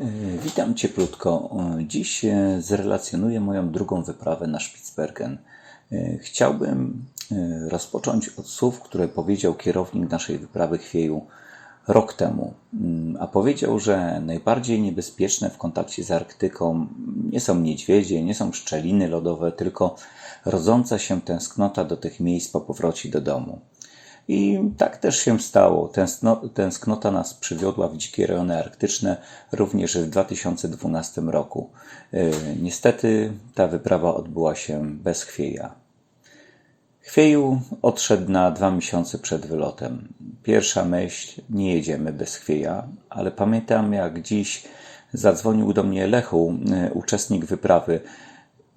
E, Witam cieplutko. E, Dziś e, zrelacjonuję moją drugą wyprawę na Spitsbergen. Chciałbym rozpocząć od słów, które powiedział kierownik naszej wyprawy chwieju rok temu. Mm, A powiedział, że najbardziej niebezpieczne w kontakcie z Arktyką nie są niedźwiedzie, nie są szczeliny lodowe, tylko rodząca się tęsknota do tych miejsc po powrocie do domu. I tak też się stało. Tęskno, tęsknota nas przywiodła w dzikie rejony arktyczne również w 2012 roku. Yy, niestety ta wyprawa odbyła się bez chwieja. Chwieju odszedł na dwa miesiące przed wylotem. Pierwsza myśl, nie jedziemy bez chwieja, ale pamiętam jak dziś zadzwonił do mnie Lechu, yy, uczestnik wyprawy.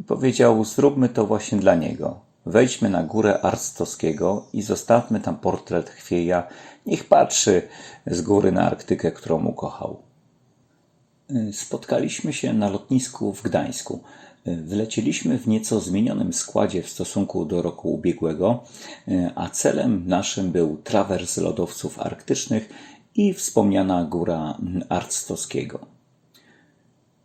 Powiedział, zróbmy to właśnie dla niego. Wejdźmy na górę Arstowskiego i zostawmy tam portret chwieja. Niech patrzy z góry na Arktykę, którą ukochał. Spotkaliśmy się na lotnisku w Gdańsku. Wylecieliśmy w nieco zmienionym składzie w stosunku do roku ubiegłego, a celem naszym był trawers lodowców arktycznych i wspomniana góra Arctowskiego.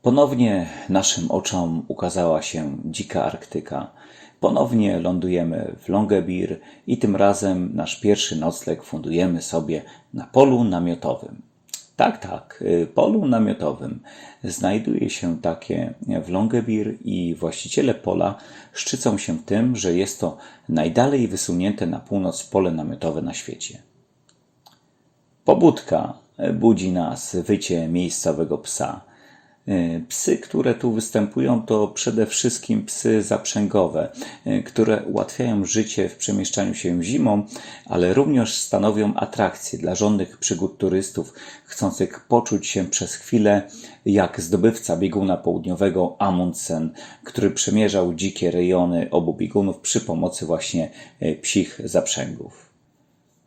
Ponownie naszym oczom ukazała się dzika Arktyka. Ponownie lądujemy w Longyearbyen i tym razem nasz pierwszy nocleg fundujemy sobie na polu namiotowym. Tak, tak, y, polu namiotowym. Znajduje się takie w Longyearbyen i właściciele pola szczycą się tym, że jest to najdalej wysunięte na północ pole namiotowe na świecie. Pobudka budzi nas wycie miejscowego psa. E, Psy, które tu występują, to przede wszystkim psy zaprzęgowe, e, które ułatwiają życie w przemieszczaniu się zimą, ale również stanowią atrakcję dla żądnych przygód turystów, chcących poczuć się przez chwilę jak zdobywca bieguna południowego Amundsen, który przemierzał dzikie rejony obu biegunów przy pomocy właśnie e, psich zaprzęgów.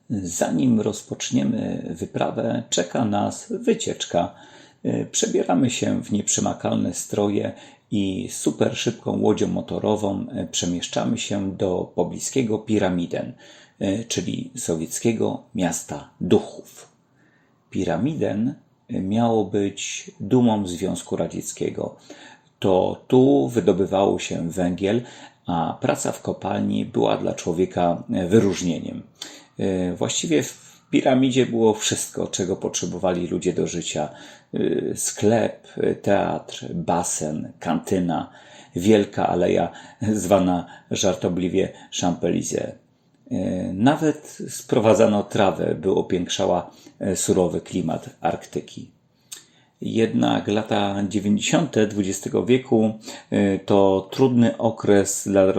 Zanim rozpoczniemy wyprawę, czeka nas wycieczka. E, Przebieramy się w nieprzemakalne stroje i super szybką łodzią motorową e, przemieszczamy się do pobliskiego Piramiden, e, czyli sowieckiego miasta duchów. Piramiden miało być dumą Związku Radzieckiego. To tu wydobywało się węgiel, a praca w kopalni była dla człowieka wyróżnieniem. Właściwie w piramidzie było wszystko, czego potrzebowali ludzie do życia. E, Sklep, e, teatr, basen, kantyna, wielka aleja zwana żartobliwie Champs-Élysées. E, Nawet sprowadzano trawę, by opiększała surowy klimat Arktyki. Jednak lata 90. XX wieku y, to trudny okres dla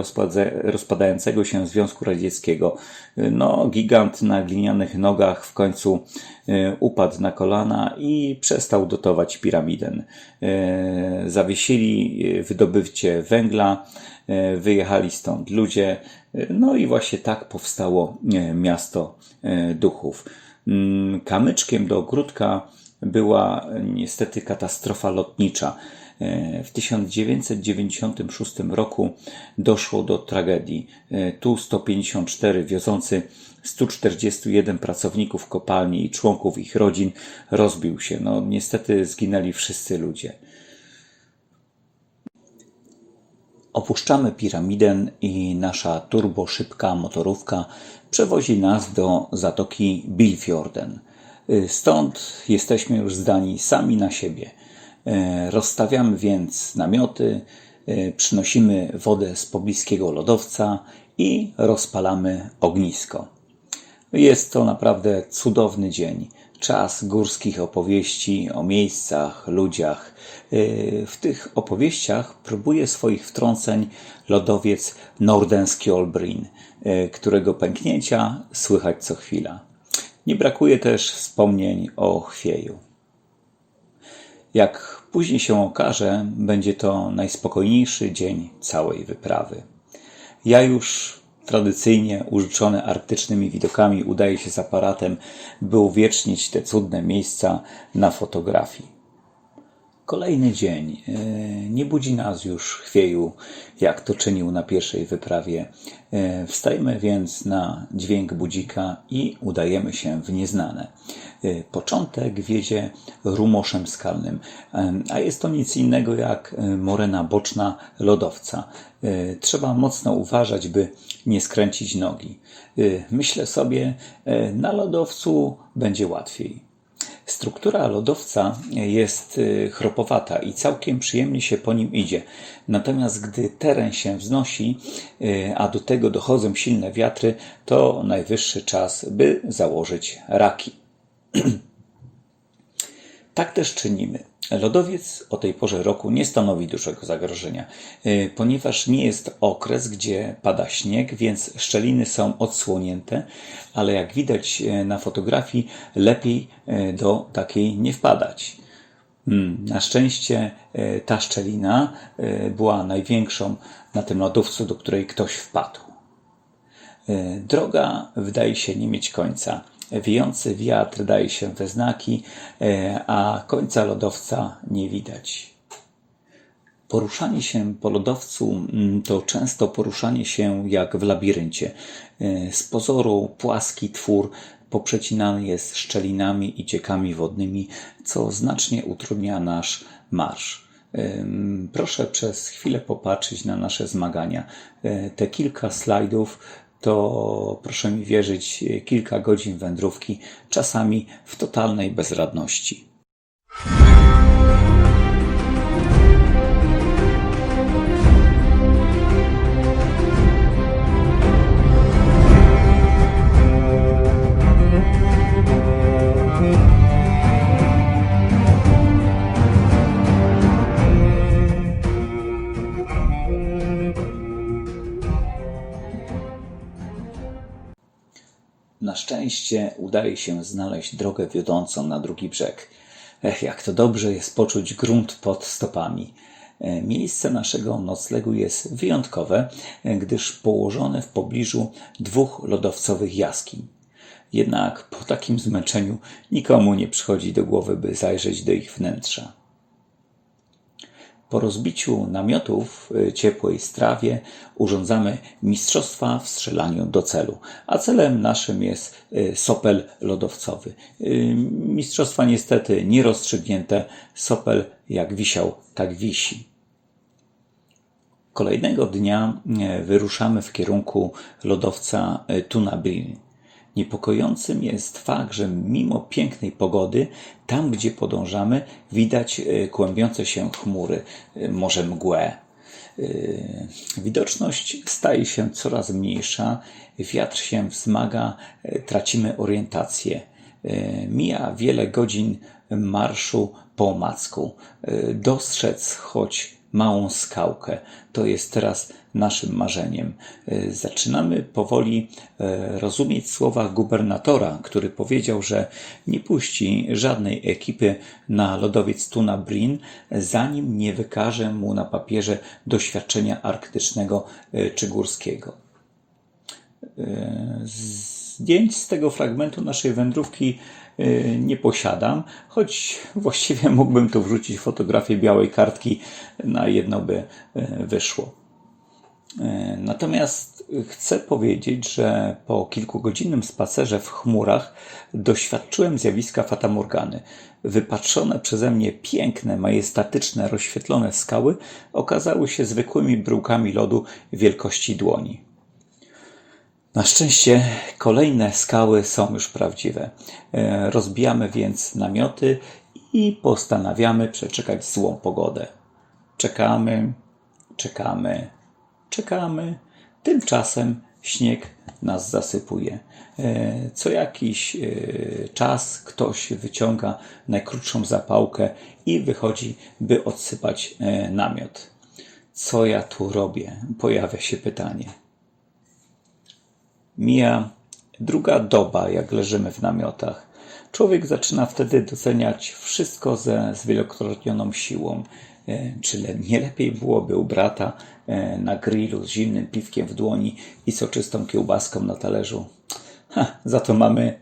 rozpadającego się Związku Radzieckiego. Y, No, gigant na glinianych nogach w końcu y, upadł na kolana i przestał dotować piramidę. Zawiesili wydobycie węgla, wyjechali stąd ludzie, no i właśnie tak powstało miasto duchów. Mm, Kamyczkiem do ogródka była niestety katastrofa lotnicza. E, W 1996 roku doszło do tragedii. E, Tu-154 wiozący 141 pracowników kopalni i członków ich rodzin rozbił się. No, niestety zginęli wszyscy ludzie. Opuszczamy piramidę i nasza turboszybka motorówka przewozi nas do zatoki Bilfjorden. Y, Stąd jesteśmy już zdani sami na siebie. E, Rozstawiamy więc namioty, e, przynosimy wodę z pobliskiego lodowca i rozpalamy ognisko. Jest to naprawdę cudowny dzień. Czas górskich opowieści o miejscach, ludziach. W tych opowieściach próbuje swoich wtrąceń lodowiec Nordenskjoldbryn, yy, którego pęknięcia słychać co chwila. Nie brakuje też wspomnień o chwieju. Jak później się okaże, będzie to najspokojniejszy dzień całej wyprawy. Ja już tradycyjnie użyczony arktycznymi widokami udaję się z aparatem, by uwiecznić te cudne miejsca na fotografii. Kolejny dzień. E, Nie budzi nas już chwieju, jak to czynił na pierwszej wyprawie. E, Wstajemy więc na dźwięk budzika i udajemy się w nieznane. E, Początek wiedzie rumoszem skalnym, a jest to nic innego jak morena boczna lodowca. Trzeba mocno uważać, by nie skręcić nogi. Myślę sobie, na lodowcu będzie łatwiej. Struktura lodowca jest y, chropowata i całkiem przyjemnie się po nim idzie. Natomiast gdy teren się wznosi, y, a do tego dochodzą silne wiatry, to najwyższy czas, by założyć raki. Tak też czynimy. Lodowiec o tej porze roku nie stanowi dużego zagrożenia, y, ponieważ nie jest okres, gdzie pada śnieg, więc szczeliny są odsłonięte, ale jak widać y, na fotografii, lepiej y, do takiej nie wpadać. Mm, Na szczęście ta szczelina była największą na tym lodowcu, do której ktoś wpadł. Droga wydaje się nie mieć końca. Wiejący wiatr daje się we znaki, y, a końca lodowca nie widać. Poruszanie się po lodowcu mm, to często poruszanie się jak w labiryncie. Y, Z pozoru płaski twór poprzecinany jest szczelinami i ciekami wodnymi, co znacznie utrudnia nasz marsz. Ym, Proszę przez chwilę popatrzeć na nasze zmagania. Te kilka slajdów to, proszę mi wierzyć, kilka godzin wędrówki, czasami w totalnej bezradności. Na szczęście udaje się znaleźć drogę wiodącą na drugi brzeg. Ech, jak to dobrze jest poczuć grunt pod stopami. E, Miejsce naszego noclegu jest wyjątkowe, e, gdyż położone w pobliżu dwóch lodowcowych jaskiń. Jednak po takim zmęczeniu nikomu nie przychodzi do głowy, by zajrzeć do ich wnętrza. Po rozbiciu namiotów w ciepłej strawie urządzamy mistrzostwa w strzelaniu do celu, a celem naszym jest y, sopel lodowcowy. Y, Mistrzostwa niestety nierozstrzygnięte, sopel jak wisiał, tak wisi. Kolejnego dnia wyruszamy w kierunku lodowca Tunabrin. Niepokojącym jest fakt, że mimo pięknej pogody, tam gdzie podążamy, widać e, kłębiące się chmury, e, może mgłę. E, Widoczność staje się coraz mniejsza, wiatr się wzmaga, tracimy orientację. Mija wiele godzin marszu po omacku. Dostrzec choć małą skałkę. To jest teraz naszym marzeniem. E, Zaczynamy powoli e, rozumieć słowa gubernatora, który powiedział, że nie puści żadnej ekipy na lodowiec Tuna Brin, zanim nie wykaże mu na papierze doświadczenia arktycznego e, czy górskiego. Zdjęć z tego fragmentu naszej wędrówki y, nie posiadam, choć właściwie mógłbym tu wrzucić fotografię białej kartki, na jedno by y, wyszło. Y, Natomiast chcę powiedzieć, że po kilkugodzinnym spacerze w chmurach doświadczyłem zjawiska fatamorgany. Wypatrzone przeze mnie piękne, majestatyczne, rozświetlone skały okazały się zwykłymi bryłkami lodu wielkości dłoni. Na szczęście kolejne skały są już prawdziwe. E, Rozbijamy więc namioty i postanawiamy przeczekać złą pogodę. Czekamy, czekamy, czekamy. Tymczasem śnieg nas zasypuje. E, Co jakiś e, czas ktoś wyciąga najkrótszą zapałkę i wychodzi, by odsypać namiot. Co ja tu robię? Pojawia się pytanie. Mija druga doba, jak leżymy w namiotach. Człowiek zaczyna wtedy doceniać wszystko ze zwielokrotnioną siłą. E, Czy nie lepiej byłoby u brata e, na grillu z zimnym piwkiem w dłoni i soczystą kiełbaską na talerzu? Ha, za to mamy,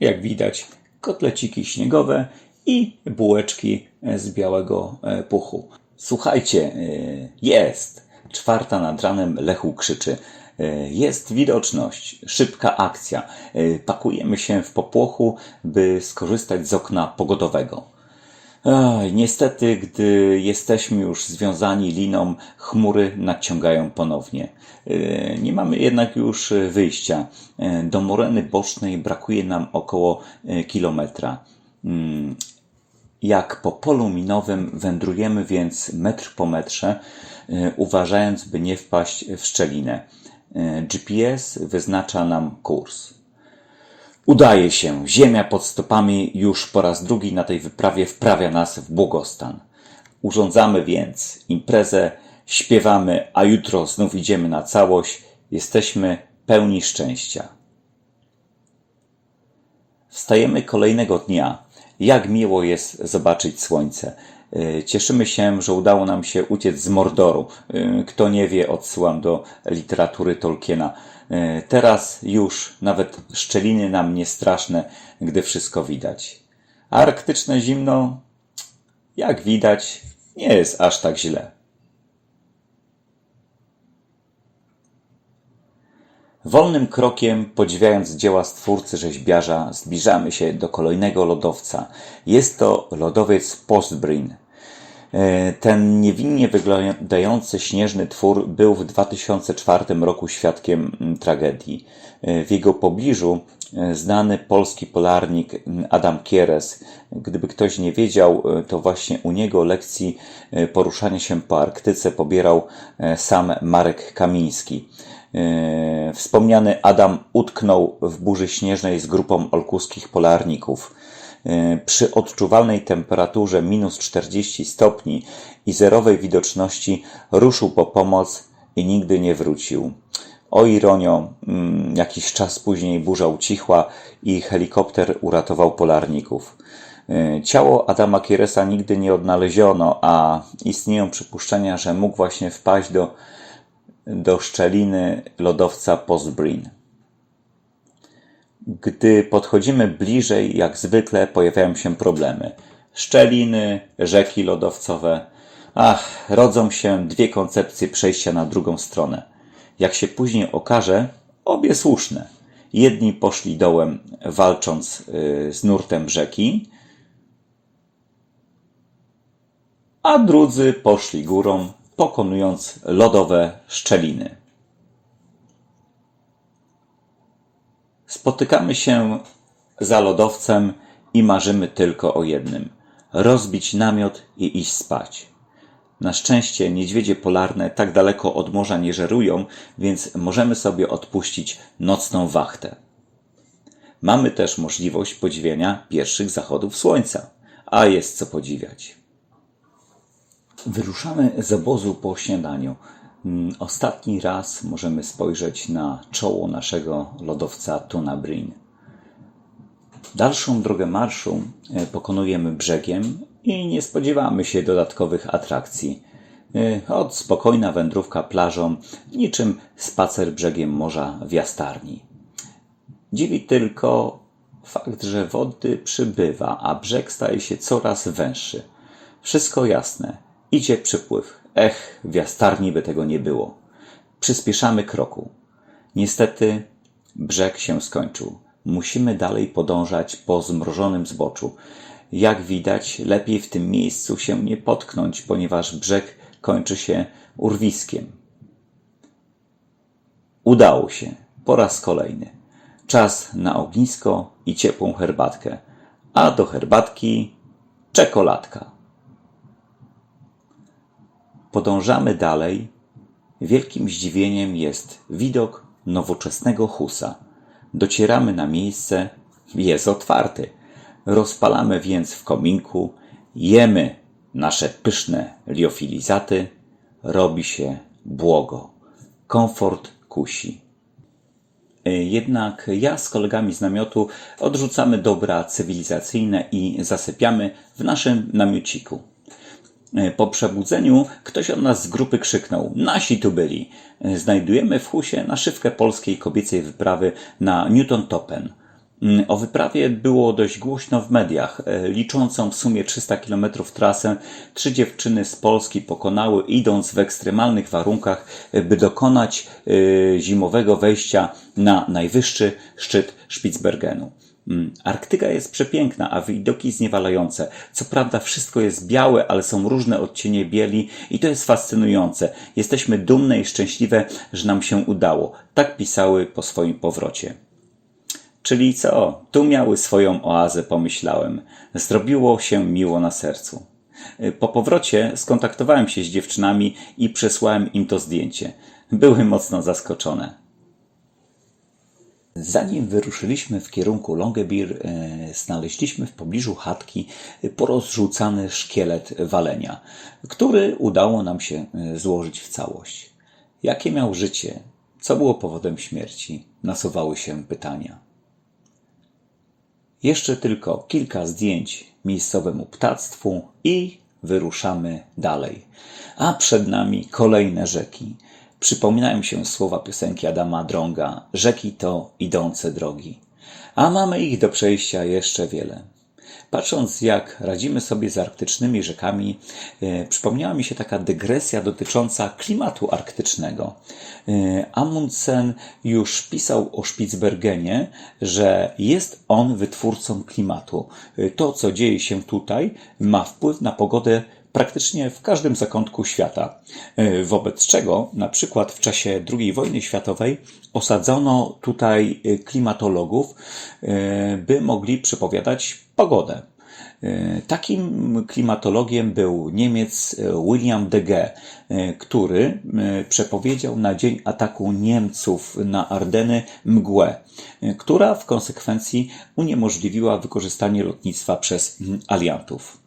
jak widać, kotleciki śniegowe i bułeczki z białego e, puchu. Słuchajcie, e, jest! Czwarta nad ranem Lechu krzyczy. E, Jest widoczność, szybka akcja. E, Pakujemy się w popłochu, by skorzystać z okna pogodowego. Niestety, gdy jesteśmy już związani liną, chmury nadciągają ponownie. E, Nie mamy jednak już wyjścia. Do moreny bocznej brakuje nam około kilometra. Mm, Jak po polu minowym wędrujemy więc metr po metrze, uważając, by nie wpaść w szczelinę. E, GPS wyznacza nam kurs. Udaje się. Ziemia pod stopami już po raz drugi na tej wyprawie wprawia nas w błogostan. Urządzamy więc imprezę, śpiewamy, a jutro znów idziemy na całość. Jesteśmy pełni szczęścia. Wstajemy kolejnego dnia. Jak miło jest zobaczyć słońce. E, Cieszymy się, że udało nam się uciec z Mordoru. E, Kto nie wie, odsyłam do literatury Tolkiena. E, Teraz już nawet szczeliny nam nie straszne, gdy wszystko widać. Arktyczne zimno, jak widać, nie jest aż tak źle. Wolnym krokiem, podziwiając dzieła stwórcy rzeźbiarza, zbliżamy się do kolejnego lodowca. Jest to lodowiec Postbrin. E, Ten niewinnie wyglądający śnieżny twór był w 2004 roku świadkiem mm, tragedii. E, W jego pobliżu znany polski polarnik Adam Kieres. Gdyby ktoś nie wiedział, e, to właśnie u niego lekcji e, poruszania się po Arktyce pobierał e, sam Marek Kamiński. E, Wspomniany Adam utknął w burzy śnieżnej z grupą olkuskich polarników. E, Przy odczuwalnej temperaturze minus 40 stopni i zerowej widoczności ruszył po pomoc i nigdy nie wrócił. O ironio, mm, jakiś czas później burza ucichła i helikopter uratował polarników. E, Ciało Adama Kieresa nigdy nie odnaleziono, a istnieją przypuszczenia, że mógł właśnie wpaść do, do szczeliny lodowca Postbrin. Gdy podchodzimy bliżej, jak zwykle pojawiają się problemy. Szczeliny, rzeki lodowcowe. Ach, rodzą się dwie koncepcje przejścia na drugą stronę. Jak się później okaże, obie słuszne. Jedni poszli dołem, walcząc y, z nurtem rzeki, a drudzy poszli górą, pokonując lodowe szczeliny. Spotykamy się za lodowcem i marzymy tylko o jednym: rozbić namiot i iść spać. Na szczęście niedźwiedzie polarne tak daleko od morza nie żerują, więc możemy sobie odpuścić nocną wachtę. Mamy też możliwość podziwiania pierwszych zachodów słońca, a jest co podziwiać. Wyruszamy z obozu po śniadaniu. Mm, Ostatni raz możemy spojrzeć na czoło naszego lodowca Tunabrin. Dalszą drogę marszu e, pokonujemy brzegiem i nie spodziewamy się dodatkowych atrakcji. E, Od spokojna wędrówka plażą, niczym spacer brzegiem morza w Jastarni. Dziwi tylko fakt, że wody przybywa, a brzeg staje się coraz węższy. Wszystko jasne. Idzie przypływ. Ech, w jastarni by tego nie było. Przyspieszamy kroku. Niestety brzeg się skończył. Musimy dalej podążać po zmrożonym zboczu. Jak widać, lepiej w tym miejscu się nie potknąć, ponieważ brzeg kończy się urwiskiem. Udało się. Po raz kolejny. Czas na ognisko i ciepłą herbatkę. A do herbatki czekoladka. Podążamy dalej. Wielkim zdziwieniem jest widok nowoczesnego husa. Docieramy na miejsce, jest otwarty. Rozpalamy więc w kominku, jemy nasze pyszne liofilizaty, robi się błogo. Komfort kusi. Jednak ja z kolegami z namiotu odrzucamy dobra cywilizacyjne i zasypiamy w naszym namiociku. Po przebudzeniu ktoś od nas z grupy krzyknął: Nasi tu byli! Znajdujemy w husie naszywkę polskiej kobiecej wyprawy na Newton Topen. Mm, O wyprawie było dość głośno w mediach. E, Liczącą w sumie 300 km trasę, trzy dziewczyny z Polski pokonały, idąc w ekstremalnych warunkach, e, by dokonać e, zimowego wejścia na najwyższy szczyt Spitsbergenu. Mm, Arktyka jest przepiękna, a widoki zniewalające. Co prawda wszystko jest białe, ale są różne odcienie bieli i to jest fascynujące. Jesteśmy dumne i szczęśliwe, że nam się udało. Tak pisały po swoim powrocie. Czyli co? Tu miały swoją oazę, pomyślałem. Zrobiło się miło na sercu. Po powrocie skontaktowałem się z dziewczynami i przesłałem im to zdjęcie. Były mocno zaskoczone. Zanim wyruszyliśmy w kierunku Longyearbyen, e, znaleźliśmy w pobliżu chatki porozrzucany szkielet walenia, który udało nam się e, złożyć w całość. Jakie miał życie? Co było powodem śmierci? Nasuwały się pytania. Jeszcze tylko kilka zdjęć miejscowemu ptactwu i wyruszamy dalej. A przed nami kolejne rzeki. Przypominają się słowa piosenki Adama Dronga: Rzeki to idące drogi. A mamy ich do przejścia jeszcze wiele. Patrząc, jak radzimy sobie z arktycznymi rzekami, e, przypomniała mi się taka dygresja dotycząca klimatu arktycznego. E, Amundsen już pisał o Spitsbergenie, że jest on wytwórcą klimatu. E, To, co dzieje się tutaj, ma wpływ na pogodę praktycznie w każdym zakątku świata. E, Wobec czego, na przykład w czasie II wojny światowej, osadzono tutaj e, klimatologów, e, by mogli przepowiadać pogodę. Takim klimatologiem był Niemiec William de e, który przepowiedział na dzień ataku Niemców na Ardeny mgłę, która w konsekwencji uniemożliwiła wykorzystanie lotnictwa przez aliantów.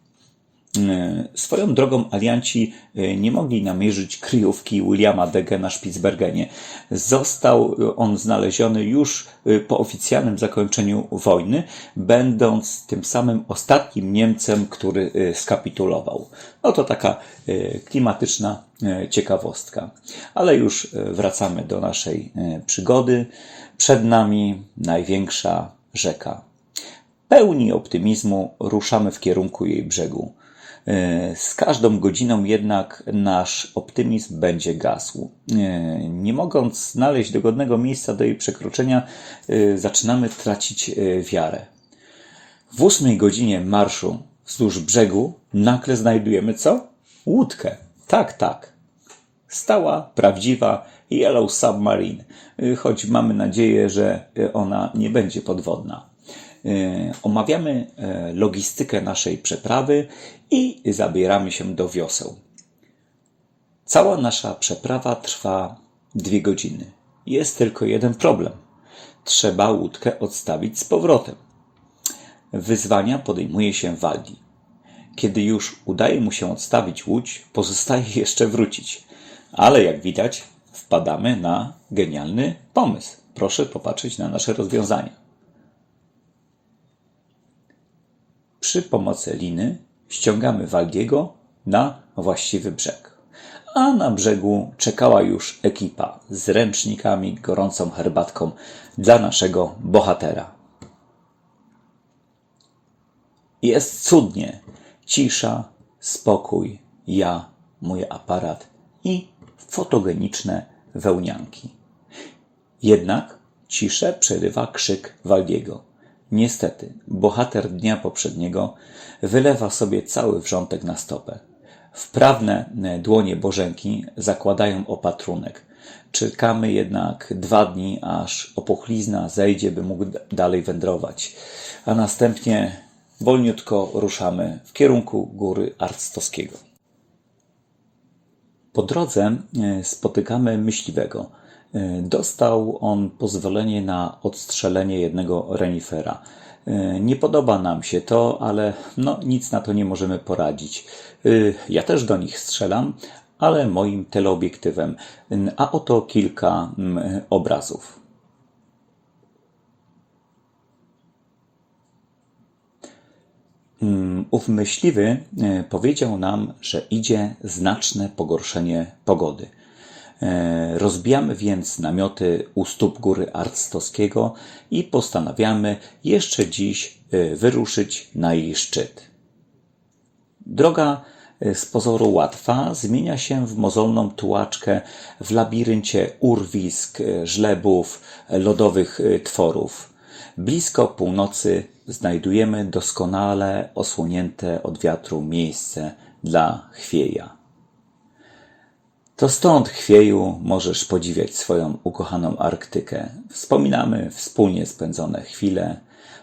E, Swoją drogą alianci e, nie mogli namierzyć kryjówki Williama Dege na Spitsbergenie. Został on znaleziony już e, po oficjalnym zakończeniu wojny, będąc tym samym ostatnim Niemcem, który e, skapitulował. No to taka e, klimatyczna e, ciekawostka. Ale już e, wracamy do naszej e, przygody. Przed nami największa rzeka. Pełni optymizmu ruszamy w kierunku jej brzegu. E, Z każdą godziną jednak nasz optymizm będzie gasł. E, Nie mogąc znaleźć dogodnego miejsca do jej przekroczenia, e, zaczynamy tracić wiarę. W ósmej godzinie marszu wzdłuż brzegu nagle znajdujemy co? Łódkę. Tak, tak. Stała, prawdziwa Yellow Submarine, choć mamy nadzieję, że ona nie będzie podwodna. Y, Omawiamy e, logistykę naszej przeprawy i zabieramy się do wioseł. Cała nasza przeprawa trwa dwie godziny. Jest tylko jeden problem. Trzeba łódkę odstawić z powrotem. Wyzwania podejmuje się Waldi. Kiedy już udaje mu się odstawić łódź, pozostaje jeszcze wrócić. Ale jak widać, wpadamy na genialny pomysł. Proszę popatrzeć na nasze rozwiązanie. Przy pomocy liny ściągamy Waldiego na właściwy brzeg. A na brzegu czekała już ekipa z ręcznikami, gorącą herbatką dla naszego bohatera. Jest cudnie. Cisza, spokój, ja, mój aparat i fotogeniczne wełnianki. Jednak ciszę przerywa krzyk Waldiego. Niestety, bohater dnia poprzedniego wylewa sobie cały wrzątek na stopę. Wprawne e, dłonie Bożenki zakładają opatrunek. Czekamy jednak dwa dni, aż opuchlizna zejdzie, by mógł dalej wędrować. A następnie wolniutko ruszamy w kierunku góry Arctowskiego. Po drodze e, spotykamy myśliwego. E, Dostał on pozwolenie na odstrzelenie jednego renifera. E, Nie podoba nam się to, ale no, nic na to nie możemy poradzić. E, Ja też do nich strzelam, ale moim teleobiektywem. A oto kilka mm, obrazów. Ów myśliwy powiedział nam, że idzie znaczne pogorszenie pogody. E, Rozbijamy więc namioty u stóp góry Arctowskiego i postanawiamy jeszcze dziś e, wyruszyć na jej szczyt. Droga e, z pozoru łatwa zmienia się w mozolną tułaczkę w labiryncie urwisk, żlebów, lodowych tworów. Blisko północy znajdujemy doskonale osłonięte od wiatru miejsce dla chwieja. To stąd, chwieju, możesz podziwiać swoją ukochaną Arktykę. Wspominamy wspólnie spędzone chwile,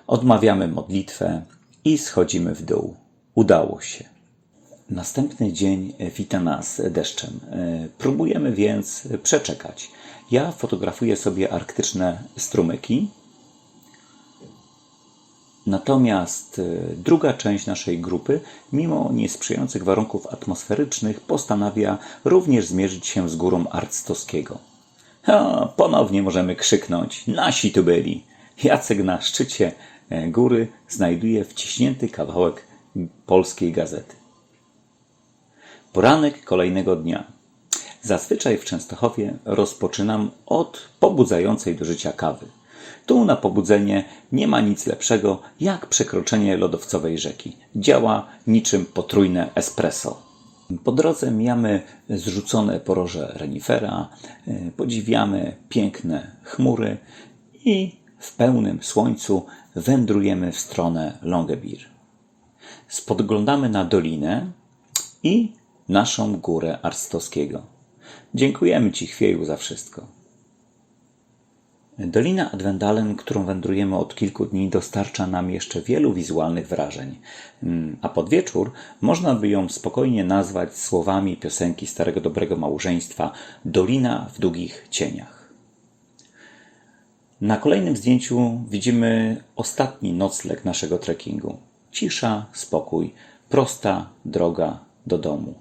odmawiamy modlitwę i schodzimy w dół. Udało się. Następny dzień wita nas deszczem. E, Próbujemy więc przeczekać. Ja fotografuję sobie arktyczne strumyki, Natomiast e, druga część naszej grupy, mimo niesprzyjających warunków atmosferycznych, postanawia również zmierzyć się z górą Arctowskiego. A, ponownie możemy krzyknąć: Nasi tu byli! Jacek na szczycie e, góry znajduje wciśnięty kawałek polskiej gazety. Poranek kolejnego dnia. Zazwyczaj w Częstochowie rozpoczynam od pobudzającej do życia kawy. Tu na pobudzenie nie ma nic lepszego jak przekroczenie lodowcowej rzeki. Działa niczym potrójne espresso. Po drodze mijamy zrzucone poroże renifera, e, podziwiamy piękne chmury i w pełnym słońcu wędrujemy w stronę Longebir. Spoglądamy na dolinę i naszą górę Arstowskiego. Dziękujemy Ci, Chwieju, za wszystko. Dolina Adwendalen, którą wędrujemy od kilku dni, dostarcza nam jeszcze wielu wizualnych wrażeń, Mm, a pod wieczór można by ją spokojnie nazwać słowami piosenki Starego Dobrego Małżeństwa Dolina w długich cieniach. Na kolejnym zdjęciu widzimy ostatni nocleg naszego trekkingu. Cisza, spokój, prosta droga do domu.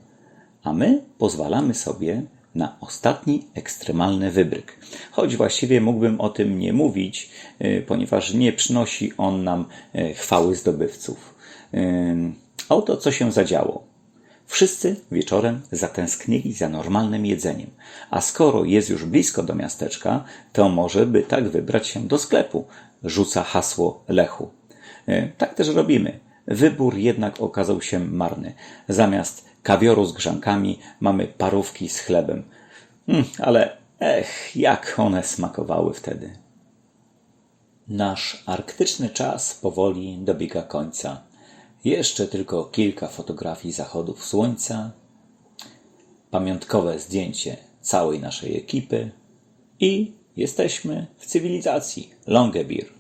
A my pozwalamy sobie na ostatni ekstremalny wybryk. Choć właściwie mógłbym o tym nie mówić, y, ponieważ nie przynosi on nam y, chwały zdobywców. Ym, Oto co się zadziało. Wszyscy wieczorem zatęsknili za normalnym jedzeniem, a skoro jest już blisko do miasteczka, to może by tak wybrać się do sklepu, rzuca hasło Lechu. Tak też robimy. Wybór jednak okazał się marny. Zamiast kawioru z grzankami mamy parówki z chlebem. Mm, ale ech, jak one smakowały wtedy. Nasz arktyczny czas powoli dobiega końca. Jeszcze tylko kilka fotografii zachodów słońca, pamiątkowe zdjęcie całej naszej ekipy i jesteśmy w cywilizacji Longebir.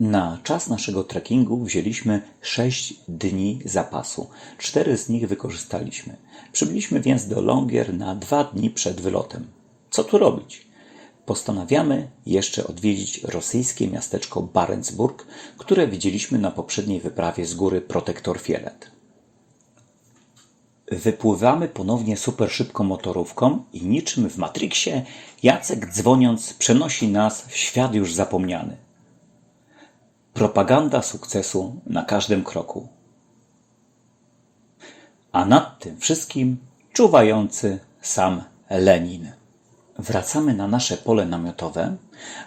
Na czas naszego trekkingu wzięliśmy 6 dni zapasu. Cztery z nich wykorzystaliśmy. Przybyliśmy więc do Longier na dwa dni przed wylotem. Co tu robić? Postanawiamy jeszcze odwiedzić rosyjskie miasteczko Barentsburg, które widzieliśmy na poprzedniej wyprawie z góry Protektor Fielet. Wypływamy ponownie super szybką motorówką i niczym w Matrixie Jacek dzwoniąc przenosi nas w świat już zapomniany. Propaganda sukcesu na każdym kroku. A nad tym wszystkim czuwający sam Lenin. Wracamy na nasze pole namiotowe,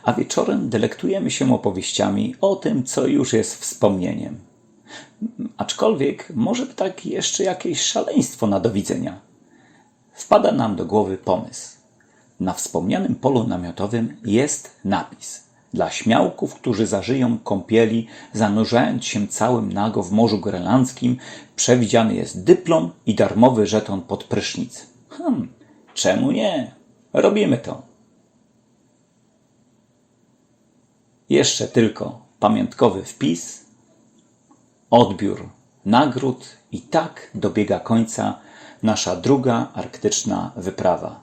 a wieczorem delektujemy się opowieściami o tym, co już jest wspomnieniem. Aczkolwiek może tak jeszcze jakieś szaleństwo na do widzenia. Wpada nam do głowy pomysł. Na wspomnianym polu namiotowym jest napis. Dla śmiałków, którzy zażyją kąpieli, zanurzając się całym nago w Morzu Grenlandzkim, przewidziany jest dyplom i darmowy żeton pod prysznic. Hmm, czemu nie? Robimy to. Jeszcze tylko pamiątkowy wpis, odbiór nagród i tak dobiega końca nasza druga arktyczna wyprawa.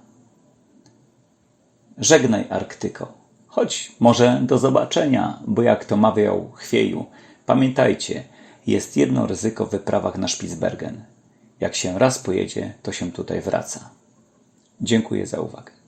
Żegnaj Arktyko, choć może do zobaczenia, bo jak to mawiał Chwieju, pamiętajcie, jest jedno ryzyko w wyprawach na Spitsbergen. Jak się raz pojedzie, to się tutaj wraca. Dziękuję za uwagę.